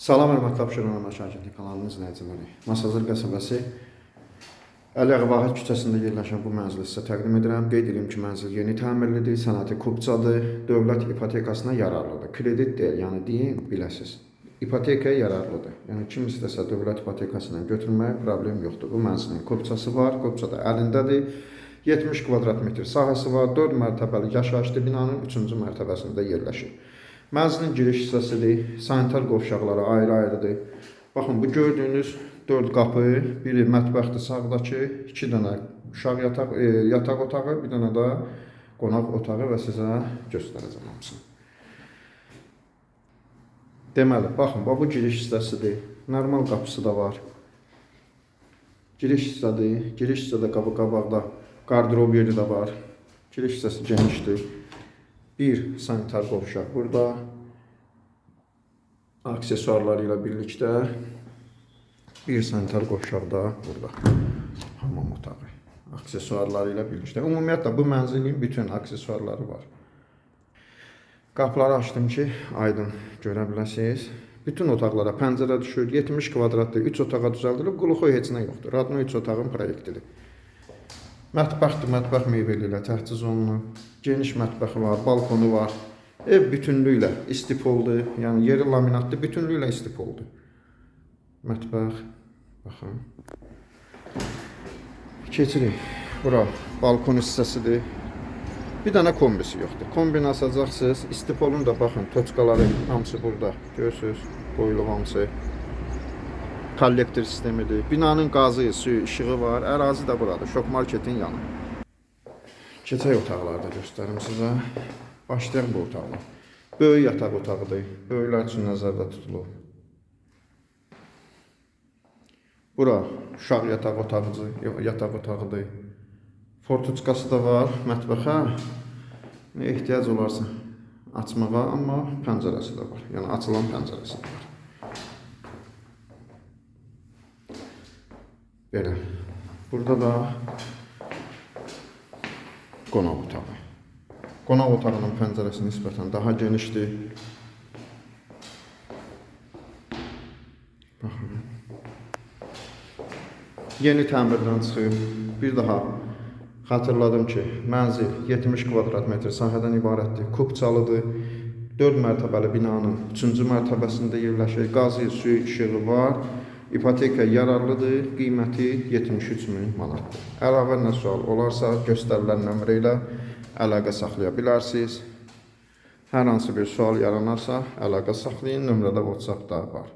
Salam hörmətli Abşeron Məşagirli kanalının izləyiciləri. Masazır qəsəbəsi Əli Ağabağat küçəsində yerləşən bu mənzili sizə təqdim edirəm. Qeyd edirəm ki, mənzil yeni təmirlidir, sənəti kubçadır, dövlət ipotekasına yararlıdır. Kredit deyil, yəni deyin, biləsiz. İpotekaya yararlıdır. Yəni kim istəsə dövlət ipotekasından götürməyə problem yoxdur. Bu mənzilin kubçası var, kubça da əlindədir. 70 kvadrat metr sahəsi var, 4 mərtəbəli yaşayışlı binanın 3-cü mərtəbəsində yerləşir. Mənzilin giriş hissəsidir, sanitar qovşaqları ayrı-ayrıdır. Baxın, bu gördüyünüz 4 qapı, biri mətbəxdir sağdakı, 2 dənə uşaq yataq, e, yataq otağı, bir dənə də qonaq otağı və sizə göstərəcəm hamısını. Deməli, baxın, bax bu giriş hissəsidir. Normal qapısı da var. Giriş hissədir. Giriş hissədə qapı qabaqda qardırob yeri də var. Giriş hissəsi genişdir. Bir sanitar qovşaq burada. Aksesuarları ilə birlikdə bir sanitar qovşaq da burada. Hamam otağı. Aksesuarları ilə birlikdə. Ümumiyyətlə bu mənzilin bütün aksesuarları var. Qapıları açdım ki, aydın görə biləsiniz. Bütün otaqlara pəncərə düşür. 70 kvadratlı 3 otağa düzəldilib. Quluxu heç nə yoxdur. Radno 3 otağın proyektidir. Mətbəxdir, mətbəx meyvəli ilə təchiz olunub. Geniş mətbəxi var, balkonu var. Ev bütünlüklə istipoldur. Yəni yeri laminatlı, bütünlüklə istipoldur. Mətbəx. Baxın. Keçirik. Bura balkon hissəsidir. Bir dənə kombisi yoxdur. Kombini asacaqsınız. İstipolun da baxın, toçkaları hamısı burada. Görürsüz, qoyulub hamısı. Kollektor sistemidir. Binanın qazı, suyu, işığı var. Ərazi də buradır. Şok marketin yanı. Keçək otaqları da göstərim sizə. Başlayaq bu otaqla. Böyük yataq otağıdır. Böyüklər üçün nəzərdə tutulub. Bura uşaq yataq otağıdır, yataq otağıdır. Fortuçkası da var mətbəxə. Ehtiyac olarsa açmağa, amma pəncərəsi də var. Yəni açılan pəncərəsi də var. Belə. Burada da qonaq otağı. Qonaq otağının pəncərəsi nisbətən daha genişdir. Baxın. Yeni təmirdən çıxıb. Bir daha xatırladım ki, mənzil 70 kvadrat metr sahədən ibarətdir. Kubçalıdır. 4 mərtəbəli binanın 3-cü mərtəbəsində yerləşir. Qazı, suyu, işığı var. İpoteka yararlıdır. Qiyməti 73 min manatdır. Əlavə nə sual olarsa göstərilən nömrə ilə əlaqə saxlaya bilərsiniz. Hər hansı bir sual yaranarsa əlaqə saxlayın. Nömrədə WhatsApp da var.